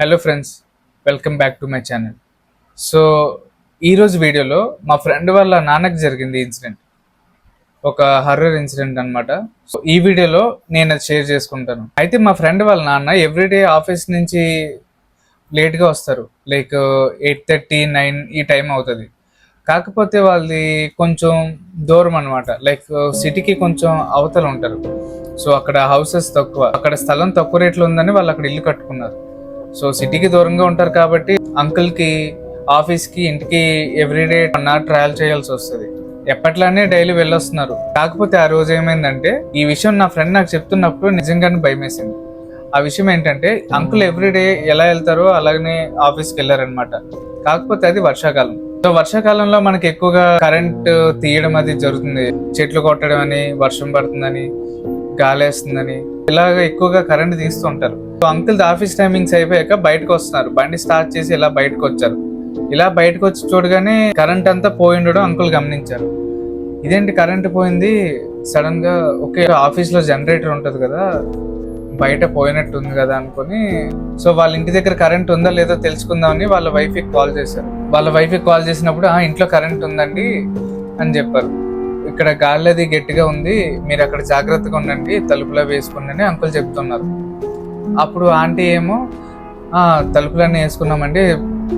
Hello friends welcome back to my channel so ఈరోజు వీడియోలో మా ఫ్రెండ్ వాళ్ళ నాన్నకి జరిగింది ఇన్సిడెంట్ ఒక హర్రర్ ఇన్సిడెంట్ అనమాట సో ఈ వీడియోలో నేను అది షేర్ చేసుకుంటాను. అయితే మా ఫ్రెండ్ వాళ్ళ నాన్న ఎవ్రీడే ఆఫీస్ నుంచి లేట్గా వస్తారు. లైక్ ఎయిట్ థర్టీ నైన్ ఈ టైం అవుతుంది. కాకపోతే వాళ్ళది కొంచెం దూరం అనమాట లైక్ సిటీకి కొంచెం అవతల ఉంటారు. సో అక్కడ హౌసెస్ తక్కువ అక్కడ స్థలం తక్కువ రేట్లో ఉందని వాళ్ళు అక్కడ ఇల్లు కట్టుకున్నారు. సో సిటీకి దూరంగా ఉంటారు కాబట్టి అంకుల్కి ఆఫీస్కి ఇంటికి ఎవ్రీడే వన్ అవర్ ట్రయల్ చేయాల్సి వస్తుంది. ఎప్పట్లానే డైలీ వెళ్ళొస్తున్నారు. కాకపోతే ఆ రోజు ఏమైందంటే ఈ విషయం నా ఫ్రెండ్ నాకు చెప్తున్నప్పుడు నిజంగానే భయమేసింది. ఆ విషయం ఏంటంటే అంకుల్ ఎవ్రీడే ఎలా వెళ్తారో అలాగనే ఆఫీస్కి వెళ్ళారనమాట కాకపోతే అది వర్షాకాలం. సో వర్షాకాలంలో మనకి ఎక్కువగా కరెంట్ తీయడం అది జరుగుతుంది. చెట్లు కొట్టడం అని వర్షం పడుతుందని గాలి వేస్తుందని ఇలాగ ఎక్కువగా కరెంట్ తీస్తూ ఉంటారు. సో అంకుల్ ఆఫీస్ టైమింగ్స్ అయిపోయాక బయటకు వస్తున్నారు. బండి స్టార్ట్ చేసి ఇలా బయటకు వచ్చారు. ఇలా బయటకు వచ్చి చూడగానే కరెంట్ అంతా పోయి ఉండడం అంకుల్ గమనించారు. ఇదేంటి కరెంట్ పోయింది? సడన్గా ఒకే ఆఫీస్లో జనరేటర్ ఉంటుంది కదా బయట పోయినట్టు ఉంది కదా అనుకుని సో వాళ్ళ ఇంటి దగ్గర కరెంట్ ఉందా లేదో తెలుసుకుందామని వాళ్ళ వైఫ్కి కాల్ చేశారు. వాళ్ళ వైఫ్కి కాల్ చేసినప్పుడు ఆ ఇంట్లో కరెంట్ ఉందండి అని చెప్పారు. ఇక్కడ గాలి అది గట్టిగా ఉంది మీరు అక్కడ జాగ్రత్తగా ఉండండి తలుపులో వేసుకోండి అంకుల్ చెప్తున్నారు. అప్పుడు ఆంటీ ఏమో తలుపులన్నీ వేసుకున్నామండి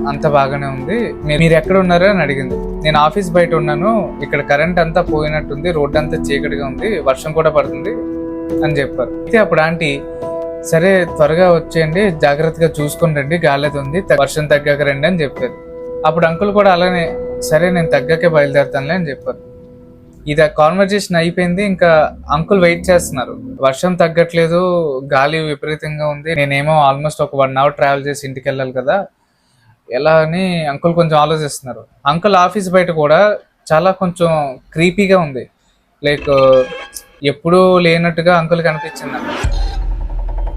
అంత బాగానే ఉంది. మీరు ఎక్కడ ఉన్నారు? అని అడిగింది. నేను ఆఫీస్ బయట ఉన్నాను ఇక్కడ కరెంట్ అంతా పోయినట్టుంది రోడ్ అంతా చీకటిగా ఉంది వర్షం కూడా పడుతుంది అని చెప్పారు. అయితే అప్పుడు ఆంటీ సరే త్వరగా వచ్చేయండి జాగ్రత్తగా చూసుకుని రండి గాలిది ఉంది త- వర్షం తగ్గాక రండి అని చెప్పారు. అప్పుడు అంకుల్ కూడా అలానే సరే నేను తగ్గాకే బయలుదేరుతానులే అని చెప్పారు. ఇది కాన్వర్జేషన్ అయిపోయింది. ఇంకా అంకుల్ వెయిట్ చేస్తున్నారు. వర్షం తగ్గట్లేదు గాలి విపరీతంగా ఉంది. నేనేమో ఆల్మోస్ట్ ఒక వన్ అవర్ ట్రావెల్ చేసి ఇంటికి వెళ్ళాలి కదా. ఎలా అని అంకుల్ కొంచెం ఆలోచిస్తున్నారు. అంకుల్ ఆఫీస్ బయట కూడా చాలా కొంచెం క్రీపీగా ఉంది. లైక్ ఎప్పుడూ లేనట్టుగా అంకుల్ కనిపించింది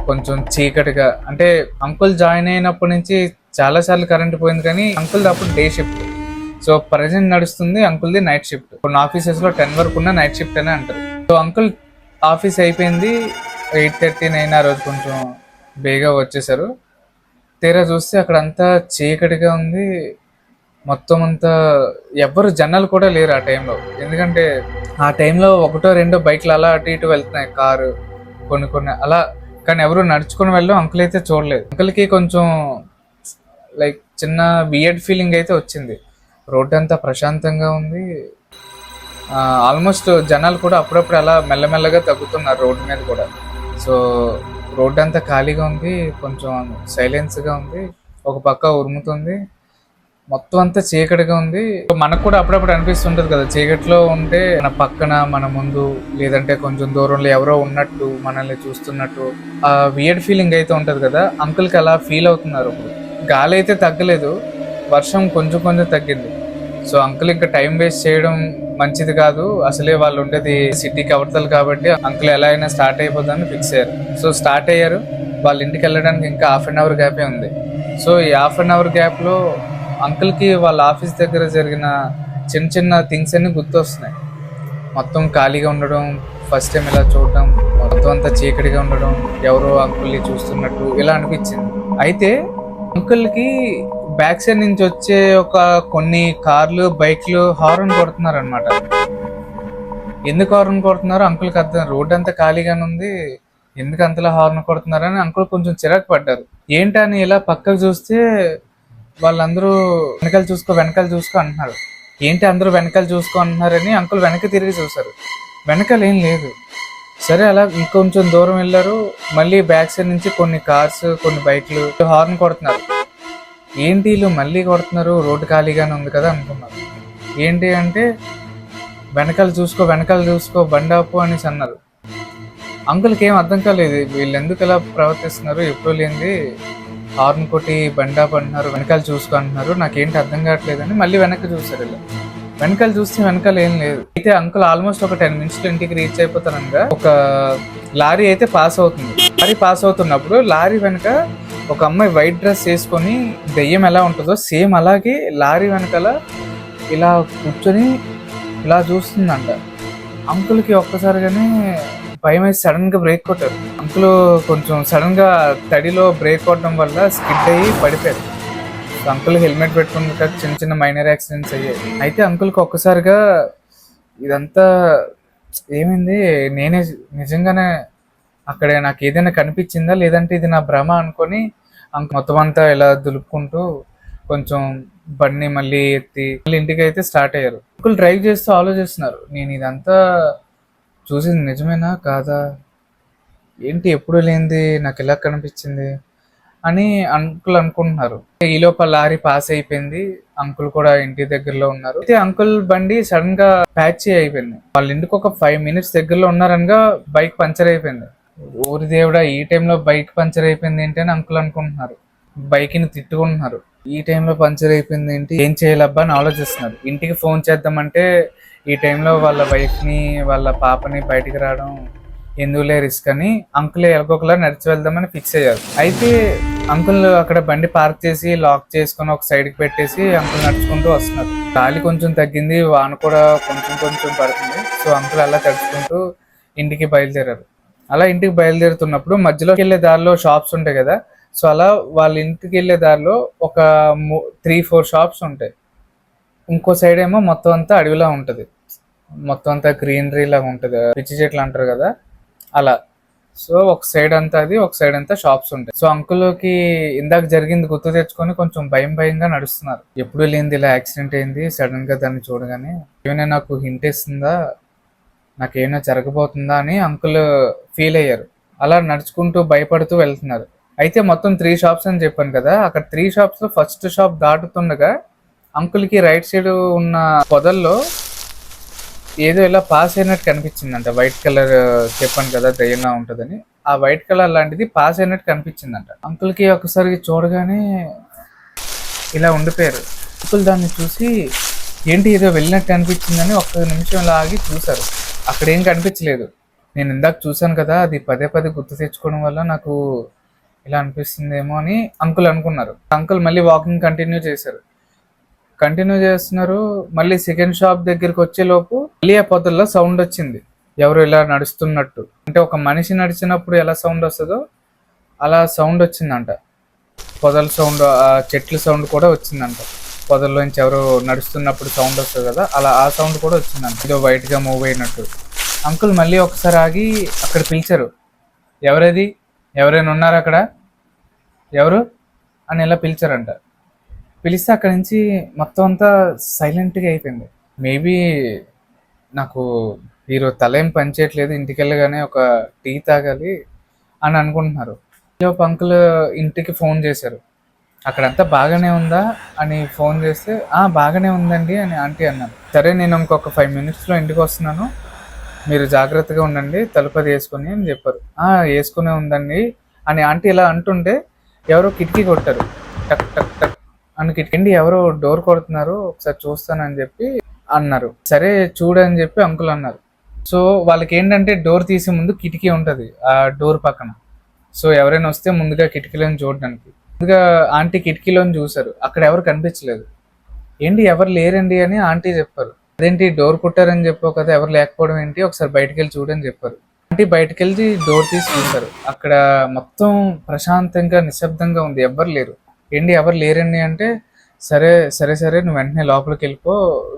కొంచెం చీకటిగా. అంటే అంకుల్ జాయిన్ అయినప్పటి నుంచి చాలా సార్లు కరెంట్ పోయింది కానీ అంకుల్ అప్పుడు డే షిఫ్ట్ సో ప్రజెంట్ నడుస్తుంది అంకుల్ది నైట్ షిఫ్ట్ కొన్ని ఆఫీసెస్లో టెన్ వరకు ఉన్న నైట్ షిఫ్ట్ అనే అంటారు. సో అంకుల్ ఆఫీస్ అయిపోయింది ఎయిట్ థర్టీ నైన్ ఆ రోజు కొంచెం బేగా వచ్చేసారు. తీరా చూస్తే అక్కడ అంతా చీకటిగా ఉంది. మొత్తం అంతా ఎవ్వరు జనాలు కూడా లేరు ఆ టైంలో. ఎందుకంటే ఆ టైంలో ఒకటో రెండో బైక్లు అలా అటు ఇటు వెళ్తున్నాయి కారు కొన్ని కొన్ని అలా. కానీ ఎవరు నడుచుకుని వెళ్ళడం అంకుల్ అయితే చూడలేదు. అంకుల్కి కొంచెం లైక్ చిన్న బియర్డ్ ఫీలింగ్ అయితే వచ్చింది. రోడ్ అంతా ప్రశాంతంగా ఉంది. ఆల్మోస్ట్ జనాలు కూడా అప్పుడప్పుడు అలా మెల్లమెల్లగా తగ్గుతున్నారు రోడ్డు మీద కూడా. సో రోడ్ అంతా ఖాళీగా ఉంది కొంచెం సైలెన్స్గా ఉంది ఒక పక్క ఉరుముతుంది మొత్తం అంతా చీకటిగా ఉంది. మనకు కూడా అప్పుడప్పుడు అనిపిస్తుంటుంది కదా చీకటిలో ఉంటే మన పక్కన మన ముందు లేదంటే కొంచెం దూరంలో ఎవరో ఉన్నట్టు మనల్ని చూస్తున్నట్టు ఆ వియర్డ్ ఫీలింగ్ అయితే ఉంటది కదా అంకుల్కి అలా ఫీల్ అవుతున్నారు. ఇప్పుడు గాలి అయితే తగ్గలేదు వర్షం కొంచెం కొంచెం తగ్గింది. సో అంకుల్ ఇంకా టైం వేస్ట్ చేయడం మంచిది కాదు. అసలే వాళ్ళు ఉండేది సిటీకి అవతలు కాబట్టి అంకుల్ ఎలా అయినా స్టార్ట్ అయిపోతుందని ఫిక్స్ అయ్యారు. సో స్టార్ట్ అయ్యారు. వాళ్ళ ఇంటికి వెళ్ళడానికి ఇంకా హాఫ్ అన్ అవర్ గ్యాపే ఉంది. సో ఈ హాఫ్ అన్ అవర్ గ్యాప్లో అంకుల్కి వాళ్ళ ఆఫీస్ దగ్గర జరిగిన చిన్న చిన్న థింగ్స్ అన్నీ గుర్తొస్తున్నాయి. మొత్తం ఖాళీగా ఉండడం ఫస్ట్ టైం ఇలా చూడడం మొత్తం అంతా చీకటిగా ఉండడం ఎవరో అంకుల్ని చూస్తున్నట్టు ఇలా అనిపించింది. అయితే అంకుల్కి బ్యాక్ సైడ్ నుంచి వచ్చే ఒక కొన్ని కార్లు బైక్లు హార్న్ కొడుతున్నారు అనమాట ఎందుకు హార్న్ కొడుతున్నారు? అంకుల్కి అర్థం రోడ్ అంతా ఖాళీగానే ఉంది. ఎందుకు అంతలా హార్న్ కొడుతున్నారు అని అంకుల్ కొంచెం చిరాకు పడ్డారు. ఏంటని ఇలా పక్కకు చూస్తే వాళ్ళందరూ వెనకాల చూసుకో వెనకాల చూసుకో అంటున్నారు. ఏంటి అందరూ వెనకాల చూసుకో అంటున్నారని అంకుల్ వెనక తిరిగి చూశారు. వెనకాల ఏం లేదు. సరే అలా ఇంకొంచెం దూరం వెళ్ళారు. మళ్ళీ బ్యాక్ సైడ్ నుంచి కొన్ని కార్స్ కొన్ని బైక్లు హార్న్ కొడుతున్నారు. ఏంటి వీళ్ళు మళ్ళీ కొడుతున్నారు? రోడ్డు ఖాళీగానే ఉంది కదా అనుకున్నారు ఏంటి అంటే వెనకాల చూసుకో వెనకాల చూసుకో బండాపు అనేసి అన్నారు. అంకుల్కి ఏం అర్థం కాలేదు. వీళ్ళు ఎందుకు ఇలా ప్రవర్తిస్తున్నారు? ఎప్పుడు లేనిది హార్న్ కొట్టి బండాపు అంటున్నారు వెనకాల చూసుకో అంటున్నారు. నాకేంటి అర్థం కావట్లేదని మళ్ళీ వెనక్కి చూశారు ఇలా వెనకాల చూస్తే వెనకాల ఏం లేదు. అయితే అంకుల్ ఆల్మోస్ట్ ఒక టెన్ మినిట్స్లో ఇంటికి రీచ్ అయిపోతానంగా ఒక లారీ అయితే పాస్ అవుతుంది. లారీ పాస్ అవుతున్నప్పుడు లారీ వెనక ఒక అమ్మాయి వైట్ డ్రెస్ వేసుకొని దెయ్యం ఎలా ఉంటుందో సేమ్ అలాగే లారీ వెనకాల ఇలా కూర్చొని ఇలా చూస్తుందంట. అంకుల్కి ఒక్కసారిగానే భయం వేసి సడన్గా బ్రేక్ కొట్టారు. అంకుల్ కొంచెం సడన్గా తడిలో బ్రేక్ కొట్టడం వల్ల స్కిడ్ అయ్యి పడిపోయారు. అంకుల్ హెల్మెట్ పెట్టుకున్న కదా చిన్న చిన్న మైనర్ యాక్సిడెంట్స్ అయ్యాయి. అయితే అంకుల్కి ఒక్కసారిగా ఇదంతా ఏమైంది? నేనే నిజంగానే అక్కడ నాకు ఏదైనా కనిపించిందా? లేదంటే ఇది నా భ్రమ అనుకొని మొత్తం అంతా ఇలా దులుపుకుంటూ కొంచెం బండి మళ్ళీ ఎత్తి మళ్ళీ ఇంటికి అయితే స్టార్ట్ అయ్యారు. అంకుల్ డ్రైవ్ చేస్తూ ఆలోచిస్తున్నారు. నేను ఇదంతా చూసింది నిజమేనా? కాదా? ఏంటి ఎప్పుడు లేనిది? నాకు ఎలా కనిపించింది? అని అంకుల్ అనుకుంటున్నారు. ఈ లోపల లారీ పాస్ అయిపోయింది. అంకుల్ కూడా ఇంటి దగ్గరలో ఉన్నారు. అయితే అంకుల్ బండి సడన్గా ప్యాచ్ అయిపోయింది. వాళ్ళ ఇంటికి ఒక ఫైవ్ మినిట్స్ దగ్గరలో ఉన్నారనగా బైక్ పంచర్ అయిపోయింది. ఊరి దేవుడా ఈ టైంలో బైక్ పంచర్ అయిపోయింది ఏంటి అని అంకుల్ అనుకుంటున్నారు. బైక్ని తిట్టుకుంటున్నారు. ఈ టైంలో పంచర్ అయిపోయింది ఏంటి? ఏం చేయాలబ్బా అని ఆలోచిస్తున్నారు. ఇంటికి ఫోన్ చేద్దామంటే ఈ టైంలో వాళ్ళ వైఫ్ని వాళ్ళ పాపని బయటికి రావడం ఎందుకులే రిస్క్ అని అంకుల్ ఎలాగోకలా నడిచి వెళ్దామని ఫిక్స్ అయ్యారు. అయితే అంకుల్ అక్కడ బండి పార్క్ చేసి లాక్ చేసుకొని ఒక సైడ్కి పెట్టేసి అంకుల్ నడుచుకుంటూ వస్తున్నారు. గాలి కొంచెం తగ్గింది వాన కూడా కొంచెం కొంచెం పడుతుంది. సో అంకుల్ అలా తడుచుకుంటూ ఇంటికి బయలుదేరారు. అలా ఇంటికి బయలుదేరుతున్నప్పుడు మధ్యలోకి వెళ్ళే దారిలో షాప్స్ ఉంటాయి కదా. సో అలా వాళ్ళ ఇంటికి వెళ్ళే దారిలో ఒక త్రీ ఫోర్ షాప్స్ ఉంటాయి. ఇంకో సైడ్ ఏమో మొత్తం అంతా అడవిలా ఉంటుంది. మొత్తం అంతా గ్రీనరీ లాగా ఉంటుంది. పిచ్చి చెట్లు అంటారు కదా. అలా. సో ఒక సైడ్ అంతా అది ఒక సైడ్ అంతా షాప్స్ ఉంటాయి. సో అంకుల్కి ఇందాక జరిగింది గుర్తు తెచ్చుకొని కొంచెం భయం భయంగా నడుస్తున్నారు. ఎప్పుడు లేనిది ఇలా యాక్సిడెంట్ అయింది సడన్గా దాన్ని చూడగానే. ఏమైనా నాకు హింట్ ఇస్తుందా? నాకేమైనా జరగబోతుందా అని అంకుల్ ఫీల్ అయ్యారు. అలా నడుచుకుంటూ భయపడుతూ వెళ్తున్నారు. అయితే మొత్తం త్రీ షాప్స్ అని చెప్పాను కదా అక్కడ త్రీ షాప్స్ ఫస్ట్ షాప్ దాటుతుండగా అంకుల్కి రైట్ సైడ్ ఉన్న పొదల్లో ఏదో ఇలా పాస్ అయినట్టు కనిపించిందంట. వైట్ కలర్ చెప్పాను కదా దయ్యంగా ఉంటుందని. ఆ వైట్ కలర్ లాంటిది పాస్ అయినట్టు కనిపించిందంట. అంకుల్కి ఒకసారి చూడగానే ఇలా ఉండిపోయారు. అంకుల్ దాన్ని చూసి ఏంటి ఏదో వెళ్ళినట్టు అనిపించిందని ఒక్క నిమిషం ఆగి చూశారు. అక్కడ ఏం కనిపించలేదు. నేను ఇందాక చూశాను కదా అది పదే పదే గుర్తు తెచ్చుకోవడం వల్ల నాకు ఇలా అనిపిస్తుందేమో అని అంకుల్ అనుకున్నారు. అంకుల్ మళ్ళీ వాకింగ్ కంటిన్యూ చేశారు. కంటిన్యూ చేస్తున్నారు. మళ్ళీ సెకండ్ షాప్ దగ్గరికి వచ్చేలోపు మళ్ళీ ఆ పొదల్లో సౌండ్ వచ్చింది. ఎవరు ఇలా నడుస్తున్నట్టు. అంటే ఒక మనిషి నడిచినప్పుడు ఎలా సౌండ్ వస్తుందో అలా సౌండ్ వచ్చిందంట. పొదల సౌండ్ ఆ చెట్ల సౌండ్ కూడా వచ్చిందంట. పొదల్లోంచి ఎవరు నడుస్తున్నప్పుడు సౌండ్ వస్తుంది కదా అలా ఆ సౌండ్ కూడా వచ్చిందండి ఏదో వైట్గా మూవ్ అయినట్టు. అంకుల్ మళ్ళీ ఒకసారి ఆగి అక్కడ పిలిచారు. ఎవరది? ఎవరైనా ఉన్నారు అక్కడ? ఎవరు? అని ఇలా పిలిచారంట. పిలిస్తే అక్కడి నుంచి మొత్తం అంతా సైలెంట్గా అయిపోయింది. మేబీ నాకు ఈరోజు తల ఏం పనిచేయట్లేదు ఇంటికి వెళ్ళగానే ఒక టీ తాగాలి అని అనుకుంటున్నారు. ఒక అంకుల్ ఇంటికి ఫోన్ చేశారు. అక్కడంతా బాగానే ఉందా అని ఫోన్ చేస్తే ఆ బాగానే ఉందండి అని ఆంటీ అన్నారు సరే నేను ఇంకొక ఫైవ్ మినిట్స్లో ఇంటికి వస్తున్నాను. మీరు జాగ్రత్తగా ఉండండి తలుపది వేసుకొని అని చెప్పారు. ఆ వేసుకునే ఉందండి అని ఆంటీ ఇలా అంటుంటే ఎవరో కిటికీ కొట్టారు. టక్ టక్ టక్ అని కిటికీ ఎవరో డోర్ కొడుతున్నారు ఒకసారి చూస్తానని చెప్పి అన్నారు. సరే చూడని చెప్పి అంకుల్ అన్నారు. సో వాళ్ళకి ఏంటంటే డోర్ తీసే ముందు కిటికీ ఉంటుంది ఆ డోర్ పక్కన. సో ఎవరైనా వస్తే ముందుగా కిటికీలను చూడడానికి. ముందుగా ఆంటీ కిటికీలోని చూశారు. అక్కడ ఎవరు కనిపించలేదు. ఏంటి ఎవరు లేరండి అని ఆంటీ చెప్పారు. అదేంటి డోర్ కొట్టారని చెప్పావు కదా ఎవరు లేకపోవడం ఏంటి? ఒకసారి బయటికి వెళ్ళి చూడని చెప్పారు. ఆంటీ బయటికి వెళ్ళి డోర్ తీసి చూశారు. అక్కడ మొత్తం ప్రశాంతంగా నిశ్శబ్దంగా ఉంది. ఎవ్వరు లేరు. ఏంటి ఎవరు లేరండి అంటే సరే సరే సరే నువ్వు వెంటనే లోపలికి వెళ్ళిపో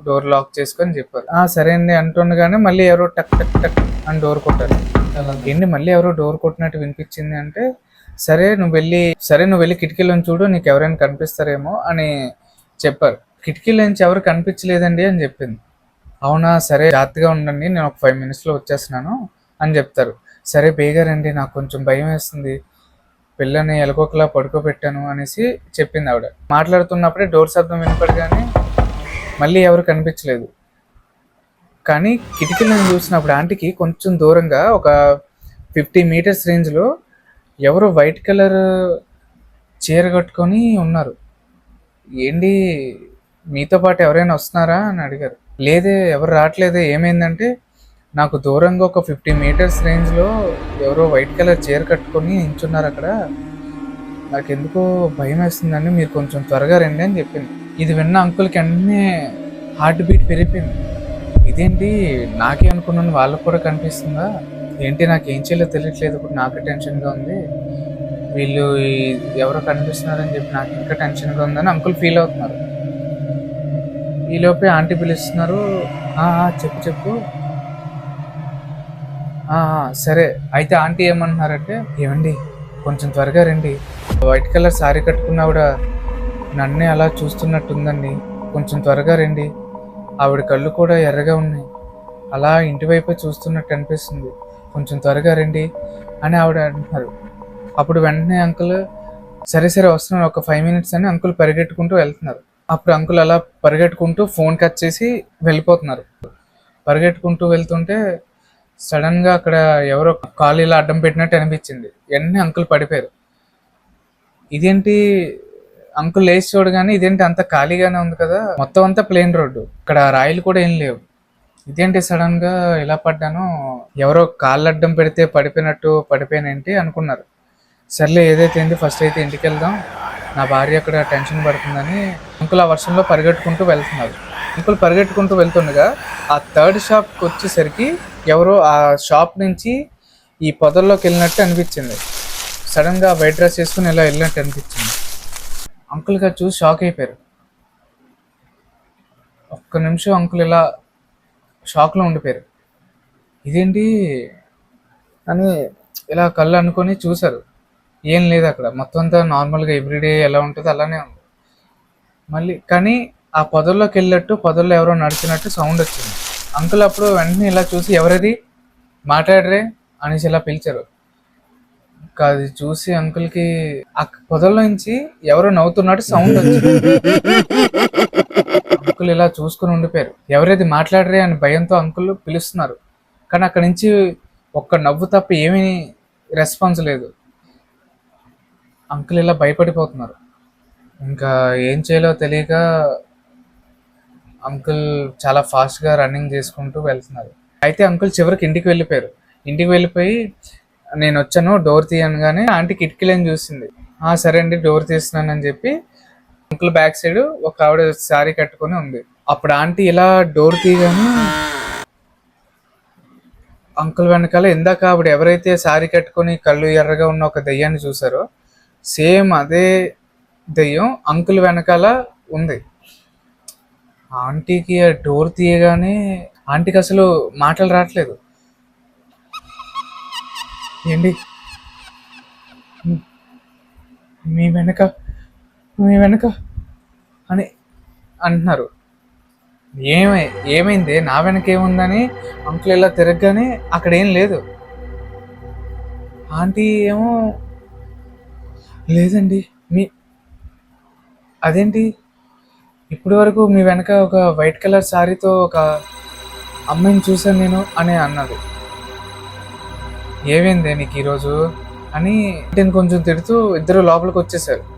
డోర్ లాక్ చేసుకొని చెప్పారు. ఆ సరే అండి అంటుండగానే మళ్ళీ ఎవరో టక్ టక్ టక్ అని డోర్ కొట్టారు. ఏంటి మళ్ళీ ఎవరో డోర్ కొట్టినట్టు వినిపించింది అంటే సరే నువ్వు వెళ్ళి సరే నువ్వు వెళ్ళి కిటికీలోని చూడు నీకు ఎవరైనా కనిపిస్తారేమో అని చెప్పారు. కిటికీలో నుంచి ఎవరు కనిపించలేదండి అని చెప్పింది. అవునా సరే జాగ్రత్తగా ఉండండి నేను ఒక ఫైవ్ మినిట్స్లో వచ్చేస్తున్నాను అని చెప్తారు. సరే బేగారండి నాకు కొంచెం భయం వేస్తుంది. పిల్లని ఎలకొకలా పడుకోబెట్టాను అనేసి చెప్పింది ఆవిడ. మాట్లాడుతున్నప్పుడే డోర్ శబ్దం వినపడగానే మళ్ళీ ఎవరు కనిపించలేదు. కానీ కిటికీలను చూసినప్పుడు ఆంటీకి కొంచెం దూరంగా ఒక ఫిఫ్టీ మీటర్స్ రేంజ్లో ఎవరు వైట్ కలర్ చీర కట్టుకొని ఉన్నారు. ఏంటి మీతో పాటు ఎవరైనా వస్తున్నారా అని అడిగారు. లేదే ఎవరు రావట్లేదే ఏమైందంటే నాకు దూరంగా ఒక ఫిఫ్టీ మీటర్స్ రేంజ్లో ఎవరో వైట్ కలర్ చీర కట్టుకొని నించున్నారు అక్కడ. నాకు ఎందుకో భయం వేస్తుందండి మీరు కొంచెం త్వరగా రండి అని చెప్పింది. ఇది విన్న అంకుల్కి వెంటనే హార్ట్ బీట్ పెరిగిపోయింది. ఇదేంటి నాకే అనుకున్నాను వాళ్ళకు కూడా కనిపిస్తుందా? ఏంటి నాకు ఏం చేయాలో తెలియట్లేదు ఇప్పుడు నాకు టెన్షన్గా ఉంది. వీళ్ళు ఎవరో కనిపిస్తున్నారని చెప్పి నాకు ఇంకా టెన్షన్గా ఉందని అంకుల్ ఫీల్ అవుతున్నారు. ఈలోపే ఆంటీ పిలుస్తున్నారు. చెప్పు చెప్పు. సరే అయితే ఆంటీ ఏమంటున్నారంటే ఏమండి కొంచెం త్వరగా రండి. వైట్ కలర్ శారీ కట్టుకున్న ఆవిడ నన్నే అలా చూస్తున్నట్టుందండి. కొంచెం త్వరగా రండి. ఆవిడ కళ్ళు కూడా ఎర్రగా ఉన్నాయి. అలా ఇంటి వైపే చూస్తున్నట్టు అనిపిస్తుంది. కొంచెం త్వరగా రండి అని ఆవిడ అంటున్నారు. అప్పుడు వెంటనే అంకుల్ సరే సరే వస్తున్నాను ఒక ఫైవ్ మినిట్స్ అని అంకుల్ పరిగెట్టుకుంటూ వెళ్తున్నారు. అప్పుడు అంకుల్ అలా పరిగెట్టుకుంటూ ఫోన్ కట్ చేసి వెళ్ళిపోతున్నారు. పరిగెట్టుకుంటూ వెళ్తుంటే సడన్గా అక్కడ ఎవరో కాలు ఇలా అడ్డం పెట్టినట్టు అనిపించింది. వెంటనే అంకుల్ పడిపోయారు. ఇదేంటి? అంకుల్ లేచి చూడగానే ఇదేంటి అంత ఖాళీగానే ఉంది కదా? మొత్తం అంతా ప్లేన్ రోడ్డు ఇక్కడ రాయిలు కూడా ఏం లేవు. ఇదేంటి సడన్గా ఇలా పడ్డాను? ఎవరో కాళ్ళు అడ్డం పెడితే పడిపోయినట్టు పడిపోయానేంటి అనుకున్నారు. సర్లే ఏదైతే ఏంటి ఫస్ట్ అయితే ఇంటికి వెళ్దాం నా భార్య అక్కడ టెన్షన్ పడుతుందని అంకుల్ ఆ వర్షంలో పరిగెట్టుకుంటూ వెళ్తున్నారు. అంకుల్ పరిగెట్టుకుంటూ వెళ్తుండగా ఆ థర్డ్ షాప్కి వచ్చేసరికి ఎవరో ఆ షాప్ నుంచి ఈ పొదల్లోకి వెళ్ళినట్టు అనిపించింది. సడన్గా వైట్ డ్రెస్ వేసుకుని ఇలా వెళ్ళినట్టు అనిపించింది. అంకుల్ గారు చూసి షాక్ అయిపోయారు. ఒక్క నిమిషం అంకుల్ ఇలా షాక్లో ఉండిపోయారు. ఇదేంటి? అని ఇలా కళ్ళు అనుకొని చూశారు. ఏం లేదు అక్కడ. మొత్తం అంతా నార్మల్గా ఎవ్రీడే ఎలా ఉంటుందో అలానే ఉంది. మళ్ళీ కానీ ఆ పొదల్లోకి వెళ్ళినట్టు పొదల్లో ఎవరో నడిచినట్టు సౌండ్ వచ్చింది. అంకుల్ అప్పుడు వెంటనే ఇలా చూసి ఎవరది? మాట్లాడరే అనేసి ఇలా పిలిచారు. ఇంకా అది చూసి అంకుల్కి ఆ పొదల్లో నుంచి ఎవరో నవ్వుతున్నట్టు సౌండ్ వచ్చింది. అంకుల్ ఇలా చూసుకుని ఉండిపోయారు. ఎవరేది మాట్లాడరే అని భయంతో అంకుల్ పిలుస్తున్నారు. కానీ అక్కడి నుంచి ఒక్క నవ్వు తప్ప ఏమీ రెస్పాన్స్ లేదు. అంకుల్ ఇలా భయపడిపోతున్నారు. ఇంకా ఏం చేయాలో తెలియక అంకుల్ చాలా ఫాస్ట్గా రన్నింగ్ చేసుకుంటూ వెళ్తున్నారు. అయితే అంకుల్ చివరికి ఇంటికి వెళ్ళిపోయారు. ఇంటికి వెళ్ళిపోయి నేను వచ్చాను డోర్ తీయనగానే ఆంటీ కిటికీలని చూసింది. "ఆ, సరే అండి డోర్ తీస్తున్నానని చెప్పి అంకుల్ బ్యాక్ సైడ్ ఒక ఆవిడ శారీ కట్టుకొని ఉంది. అప్పుడు ఆంటీ ఇలా డోర్ తీయగానే అంకుల్ వెనకాల ఇందాక ఆవిడ ఎవరైతే శారీ కట్టుకొని కళ్ళు ఎర్రగా ఉన్న ఒక దయ్యాన్ని చూసారో సేమ్ అదే దెయ్యం అంకుల్ వెనకాల ఉంది. ఆంటీకి ఆ డోర్ తీయగానే ఆంటీకి అసలు మాటలు రావట్లేదు. ఏంటి? మీ వెనక మీ వెనక అని అంటున్నారు. ఏమై ఏమైంది? నా వెనక ఏముందని? అంకుల్ ఇలా తిరగగానే అక్కడ ఏం లేదు. ఆంటీ ఏమో లేదండి. మీ అదేంటి? ఇప్పటి వరకు మీ వెనక ఒక వైట్ కలర్ శారీతో ఒక అమ్మాయిని చూశాను నేను అని అన్నది ఏమైంది నీకు ఈరోజు? అని నేను కొంచెం తిడుతూ ఇద్దరు లోపలికి వచ్చేసారు.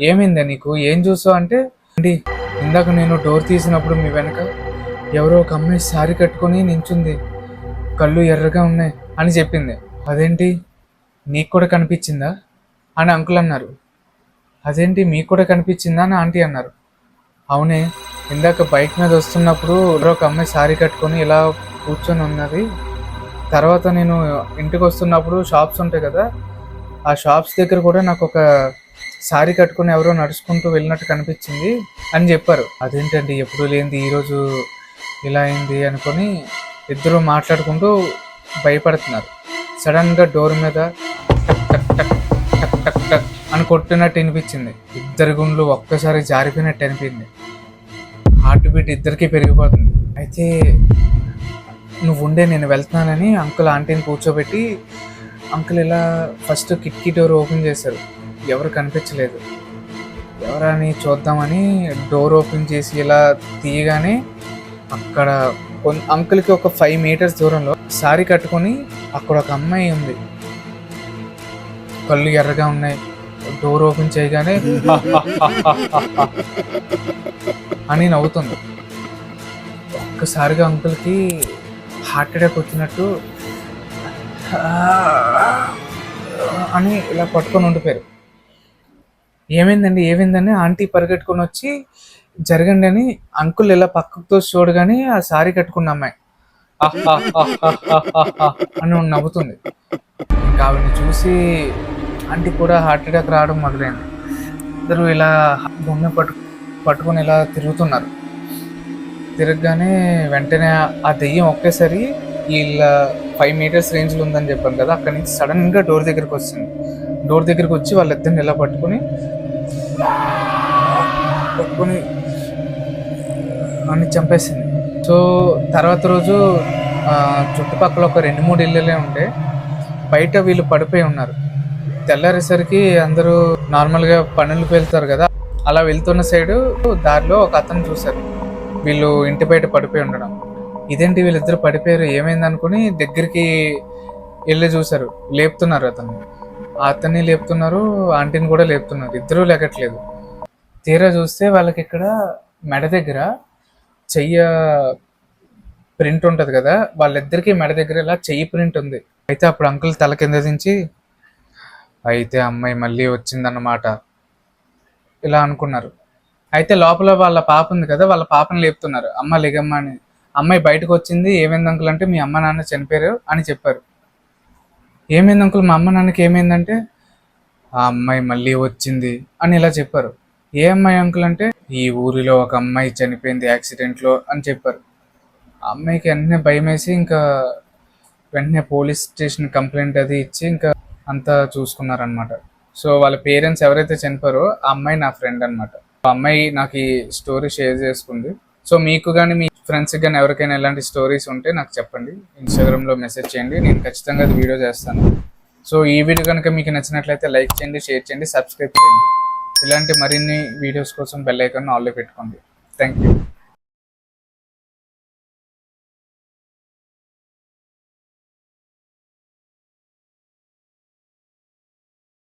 ఏమైంది నీకు? ఏం చూసావు అంటే అండి ఇందాక నేను డోర్ తీసినప్పుడు మీ వెనక ఎవరో ఒక అమ్మాయి శారీ కట్టుకొని నించుంది. కళ్ళు ఎర్రగా ఉన్నాయి అని చెప్పింది. అదేంటి? నీకు కూడా కనిపించిందా? అని అంకుల్ అన్నారు. అదేంటి? మీకు కూడా కనిపించిందా? అని ఆంటీ అన్నారు. అవునే ఇందాక బైక్ మీద వస్తున్నప్పుడు ఎవరో ఒక అమ్మాయి శారీ కట్టుకొని ఇలా కూర్చొని ఉన్నది. తర్వాత నేను ఇంటికి వస్తున్నప్పుడు షాప్స్ ఉంటాయి కదా ఆ షాప్స్ దగ్గర కూడా నాకు ఒక సారీ కట్టుకొని ఎవరో నడుచుకుంటూ వెళ్ళినట్టు కనిపించింది అని చెప్పారు. అదేంటండి ఎప్పుడు లేనిది ఈరోజు ఇలా అయింది అనుకొని ఇద్దరు మాట్లాడుకుంటూ భయపడుతున్నారు. సడన్గా డోర్ మీద టక్ టక్ టక్ టక్ టక్ టక్ అని కొట్టినట్టు అనిపించింది ఇద్దరి గుండ్లు ఒక్కసారి జారిపోయినట్టు అనిపించింది. హార్ట్ బీట్ ఇద్దరికి పెరిగిపోతుంది. అయితే నువ్వు ఉండే నేను వెళ్తున్నానని అంకుల్ ఆంటీని కూర్చోబెట్టి అంకుల్ ఇలా ఫస్ట్ కిటికీ డోర్ ఓపెన్ చేశారు. ఎవరు కనిపించలేదు. ఎవరని చూద్దామని డోర్ ఓపెన్ చేసి ఇలా తీయగానే అక్కడ కొన్ని అంకుల్కి ఒక ఫైవ్ మీటర్స్ దూరంలో సారీ కట్టుకొని అక్కడ ఒక అమ్మాయి ఉంది. కళ్ళు ఎర్రగా ఉన్నాయి. డోర్ ఓపెన్ చేయగానే అని నవ్వుతుంది. ఒక్కసారిగా అంకుల్కి హార్ట్ అటాక్ వచ్చినట్టు అని ఇలా పట్టుకొని ఉండిపోయారు. ఏమైందండి ఏమైందని ఆంటీ పరిగెట్టుకొని వచ్చి జరగండి అని అంకుల్ ఇలా పక్కకు తోసి చూడగానే ఆ సారీ కట్టుకున్న అమ్మాయి. "ఆహ్, అని నవ్వుతుంది. ఇంకా ఆవిడని చూసి ఆంటీ కూడా హార్ట్ అటాక్ రావడం మొదలైంది. ఇద్దరు ఇలా బొమ్మ పట్టు పట్టుకొని ఇలా తిరుగుతున్నారు. తిరగగానే వెంటనే ఆ దెయ్యం ఒకేసారి వీళ్ళ ఫైవ్ మీటర్స్ రేంజ్లో ఉందని చెప్పాను కదా అక్కడి నుంచి సడన్గా డోర్ దగ్గరికి వచ్చింది. డోర్ దగ్గరికి వచ్చి వాళ్ళిద్దరిని ఇలా పట్టుకొని పట్టుకొని అన్ని చంపేసింది. సో తర్వాత రోజు చుట్టుపక్కల ఒక రెండు మూడు ఇళ్ళలే ఉంటే బయట వీళ్ళు పడిపోయి ఉన్నారు. తెల్లారేసరికి అందరూ నార్మల్గా పనులకు వెళ్తారు కదా. అలా వెళ్తున్న సైడు దారిలో ఒక అతను చూశారు. వీళ్ళు ఇంటి బయట పడిపోయి ఉండడం. ఇదేంటి వీళ్ళిద్దరు పడిపోయారు? ఏమైంది అనుకుని దగ్గరికి వెళ్ళి చూశారు. లేపుతున్నారు అతను అతన్ని లేపుతున్నారు ఆంటీని కూడా లేపుతున్నారు. ఇద్దరూ లేకట్లేదు. తీరా చూస్తే వాళ్ళకి ఇక్కడ మెడ దగ్గర చెయ్య ప్రింట్ ఉంటుంది కదా వాళ్ళిద్దరికి మెడ దగ్గర ఇలా చెయ్యి ప్రింట్ ఉంది. అయితే అప్పుడు అంకుల్ తల కింద దించి అయితే అమ్మాయి మళ్ళీ వచ్చిందన్నమాట ఇలా అనుకున్నారు. అయితే లోపల వాళ్ళ పాప ఉంది కదా వాళ్ళ పాపని లేపుతున్నారు. అమ్మ లేగమ్మ అని. అమ్మాయి బయటకు వచ్చింది ఏమైంది అంకుల్? అంటే మీ అమ్మ నాన్న చనిపోయారు అని చెప్పారు. ఏమైంది అంకుల్? మా అమ్మ నాన్నకి ఏమైందంటే ఆ అమ్మాయి మళ్ళీ వచ్చింది అని ఇలా చెప్పారు. ఏ అమ్మాయి అంకుల్? అంటే ఈ ఊరిలో ఒక అమ్మాయి చనిపోయింది యాక్సిడెంట్లో అని చెప్పారు. ఆ అమ్మాయికి వెంటనే భయం వేసి ఇంకా వెంటనే పోలీస్ స్టేషన్ కంప్లైంట్ అది ఇచ్చి ఇంకా అంతా చూసుకున్నారనమాట సో వాళ్ళ పేరెంట్స్ ఎవరైతే చనిపోయారో ఆ అమ్మాయి నా ఫ్రెండ్ అనమాట ఆ అమ్మాయి నాకు ఈ స్టోరీ షేర్ చేసుకుంది. సో మీకు కానీ మీ ఫ్రెండ్స్కి కానీ ఎవరికైనా ఇలాంటి స్టోరీస్ ఉంటే నాకు చెప్పండి. ఇన్స్టాగ్రామ్లో మెసేజ్ చేయండి. నేను ఖచ్చితంగా అది వీడియో చేస్తాను. సో ఈ వీడియో కనుక మీకు నచ్చినట్లయితే లైక్ చేయండి షేర్ చేయండి సబ్స్క్రైబ్ చేయండి. ఇలాంటి మరిన్ని వీడియోస్ కోసం బెల్ ఐకాన్ ఆల్లో పెట్టుకోండి. Thank you